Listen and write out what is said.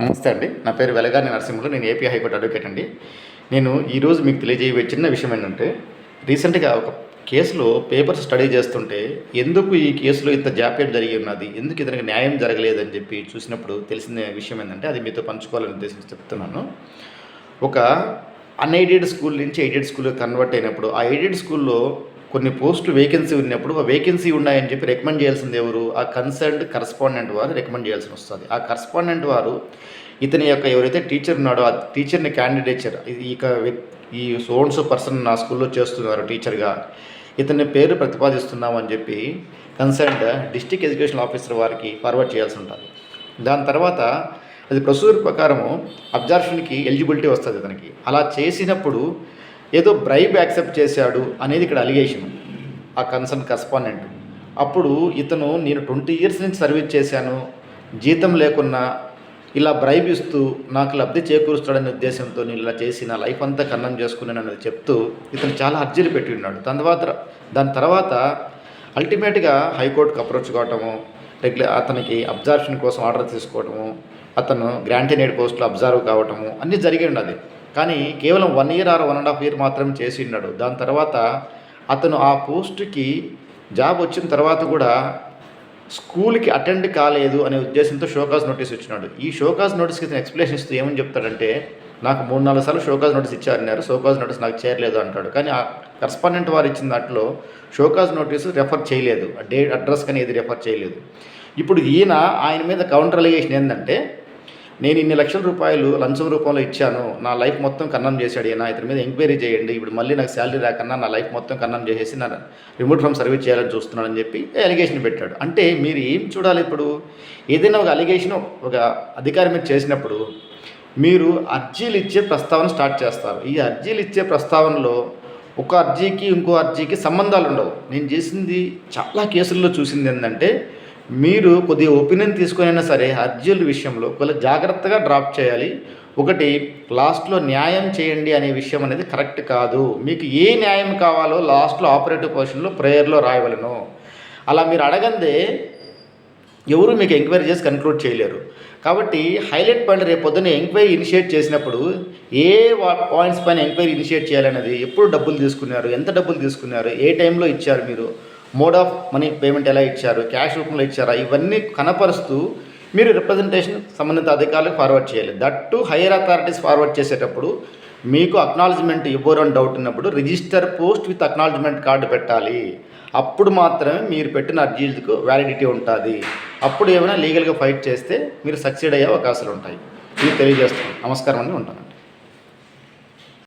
నమస్తే అండి. నా పేరు వెలగాని నరసింహులు. నేను ఏపీ హైకోర్టు అడ్వకేట్ అండి. నేను ఈరోజు మీకు తెలియజేయబోయే చిన్న విషయం ఏంటంటే రీసెంట్గా ఒక కేసులో పేపర్స్ స్టడీ చేస్తుంటే ఎందుకు ఈ కేసులో ఇంత జాప్యం జరిగి ఉన్నది? ఎందుకు ఇతనికి న్యాయం జరగలేదని చెప్పి చూసినప్పుడు తెలిసిన విషయం ఏంటంటే అది మీతో పంచుకోవాలని ఉద్దేశించి చెప్తున్నాను. ఒక అన్ఎయిడెడ్ స్కూల్ నుంచి ఎయిడెడ్ స్కూల్ కన్వర్ట్ అయినప్పుడు ఆ ఎయిడెడ్ స్కూల్లో కొన్ని పోస్టులు వేకెన్సీ ఉన్నప్పుడు ఆ వేకెన్సీ ఉన్నాయని చెప్పి రికమెండ్ చేయాల్సింది ఎవరు? ఆ కన్సర్న్డ్ కరస్పాండెంట్ వారు రికమెండ్ చేయాల్సి వస్తుంది. ఆ కరస్పాండెంట్ వారు ఇతని యొక్క ఎవరైతే టీచర్ ఉన్నాడో ఆ టీచర్ని క్యాండిడేచర్ ఇది ఇక ఈ సోన్స్ పర్సన్ నా స్కూల్లో చేస్తున్నారు టీచర్గా ఇతని పేరు ప్రతిపాదిస్తున్నాం అని చెప్పి కన్సర్న్డ్ డిస్టిక్ ఎడ్యుకేషన్ ఆఫీసర్ వారికి ఫార్వర్డ్ చేయాల్సి ఉంటుంది. దాని తర్వాత అది ప్రొసీజర్ ప్రకారము అబ్జర్షన్కి ఎలిజిబిలిటీ వస్తుంది అతనికి. అలా చేసినప్పుడు ఏదో బ్రైబ్ యాక్సెప్ట్ చేశాడు అనేది ఇక్కడ అలిగేషన్ ఆ కన్సర్న్ కస్పాండెంట్ అప్పుడు ఇతను నేను ట్వంటీ ఇయర్స్ నుంచి సర్వీస్ చేశాను. జీతం లేకున్నా ఇలా బ్రైబ్ ఇస్తూ నాకు లబ్ధి చేకూరుస్తాడనే ఉద్దేశంతో నేను ఇలా చేసి నా లైఫ్ అంతా కన్నం చేసుకున్నాను అనేది చెప్తూ ఇతను చాలా అర్జీలు పెట్టి ఉన్నాడు. దాని తర్వాత దాని తర్వాత అల్టిమేట్గా హైకోర్టుకు అప్రోచ్ కావటము రెగ్యులర్ అతనికి అబ్జర్షన్ కోసం ఆర్డర్ తీసుకోవటము అతను గ్రాంటినేడ్ పోస్ట్లో అబ్జర్వ్ కావటము అన్నీ జరిగి ఉన్నది కానీ కేవలం one year or one and half year మాత్రం చేసి ఉన్నాడు. దాని తర్వాత అతను ఆ పోస్ట్కి జాబ్ వచ్చిన తర్వాత కూడా స్కూల్కి అటెండ్ కాలేదు అనే ఉద్దేశంతో షోకాజ్ నోటీస్ ఇచ్చినాడు. ఈ షోకాజ్ నోటీస్కి ఇతను ఎక్స్ప్లెనేషన్ ఇస్తూ ఏమని చెప్తాడంటే నాకు మూడు నాలుగు సార్లు షోకాజ్ నోటీస్ ఇచ్చారన్నారు షోకాజ్ నోటీస్ నాకు చేరలేదు అంటాడు. కానీ ఆ కరస్పాండెంట్ వారు ఇచ్చిన దాంట్లో షోకాజ్ నోటీసు రెఫర్ చేయలేదు. డేట్ అడ్రస్ కానీ ఏది రెఫర్ చేయలేదు. ఇప్పుడు ఈయన ఆయన మీద కౌంటర్ అలిగేషన్ ఏంటంటే నేను ఇన్ని లక్షల రూపాయలు లంచం రూపంలో ఇచ్చాను నా లైఫ్ మొత్తం కన్నం చేశాడు నా ఇతని మీద ఎంక్వైరీ చేయండి ఇప్పుడు మళ్ళీ నాకు శాలరీ రాకన్నా నా లైఫ్ మొత్తం కన్నం చేసేసి నా రిమోట్ ఫ్రమ్ సర్వీస్ చేయాలని చూస్తున్నాడని చెప్పి అలిగేషన్ పెట్టాడు. అంటే మీరు ఏం చూడాలి ఇప్పుడు? ఏదైనా ఒక అలిగేషన్ ఒక అధికారి మీద చేసినప్పుడు మీరు అర్జీలు ఇచ్చే ప్రస్తావన స్టార్ట్ చేస్తారు. ఈ అర్జీలు ఇచ్చే ప్రస్తావనలో ఒక అర్జీకి ఇంకో అర్జీకి సంబంధాలు ఉండవు. నేను చేసింది చాలా కేసుల్లో చూసింది ఏంటంటే మీరు కొద్దిగా ఒపీనియన్ తీసుకునైనా సరే అర్జీల విషయంలో కొద్దిగా జాగ్రత్తగా డ్రాప్ చేయాలి. ఒకటి లాస్ట్లో న్యాయం చేయండి అనే విషయం అనేది కరెక్ట్ కాదు. మీకు ఏ న్యాయం కావాలో లాస్ట్లో ఆపరేటివ్ పొజిషన్లో ప్రేయర్లో రాయవలను. అలా మీరు అడగందే ఎవరు మీకు ఎంక్వైరీ చేసి కన్క్లూడ్ చేయలేరు. కాబట్టి హైలైట్ పాయింట్ రేపు పొద్దున్న ఎంక్వైరీ ఇనిషియేట్ చేసినప్పుడు ఏ పాయింట్స్ పైన ఎంక్వైరీ ఇనిషియేట్ చేయాలనేది ఎప్పుడు డబ్బులు తీసుకున్నారు ఎంత డబ్బులు తీసుకున్నారు ఏ టైంలో ఇచ్చారు మీరు? మోడ్ ఆఫ్ మనీ పేమెంట్ ఎలా ఇచ్చారు క్యాష్ రూపంలో ఇచ్చారా ఇవన్నీ కనపరుస్తూ మీరు రిప్రజెంటేషన్ సంబంధిత అధికారులకు ఫార్వర్డ్ చేయాలి. That to higher authorities forward చేసేటప్పుడు మీకు అక్నాలజ్మెంట్ ఇవ్వరు అని డౌట్ ఉన్నప్పుడు register post with acknowledgement card పెట్టాలి. అప్పుడు మాత్రమే మీరు పెట్టిన అర్జీలకు వ్యాలిడిటీ ఉంటుంది. అప్పుడు ఏమైనా లీగల్గా ఫైట్ చేస్తే మీరు సక్సీడ్ అయ్యే అవకాశాలు ఉంటాయి. ఇది తెలియజేస్తాను నమస్కారం అని ఉంటాను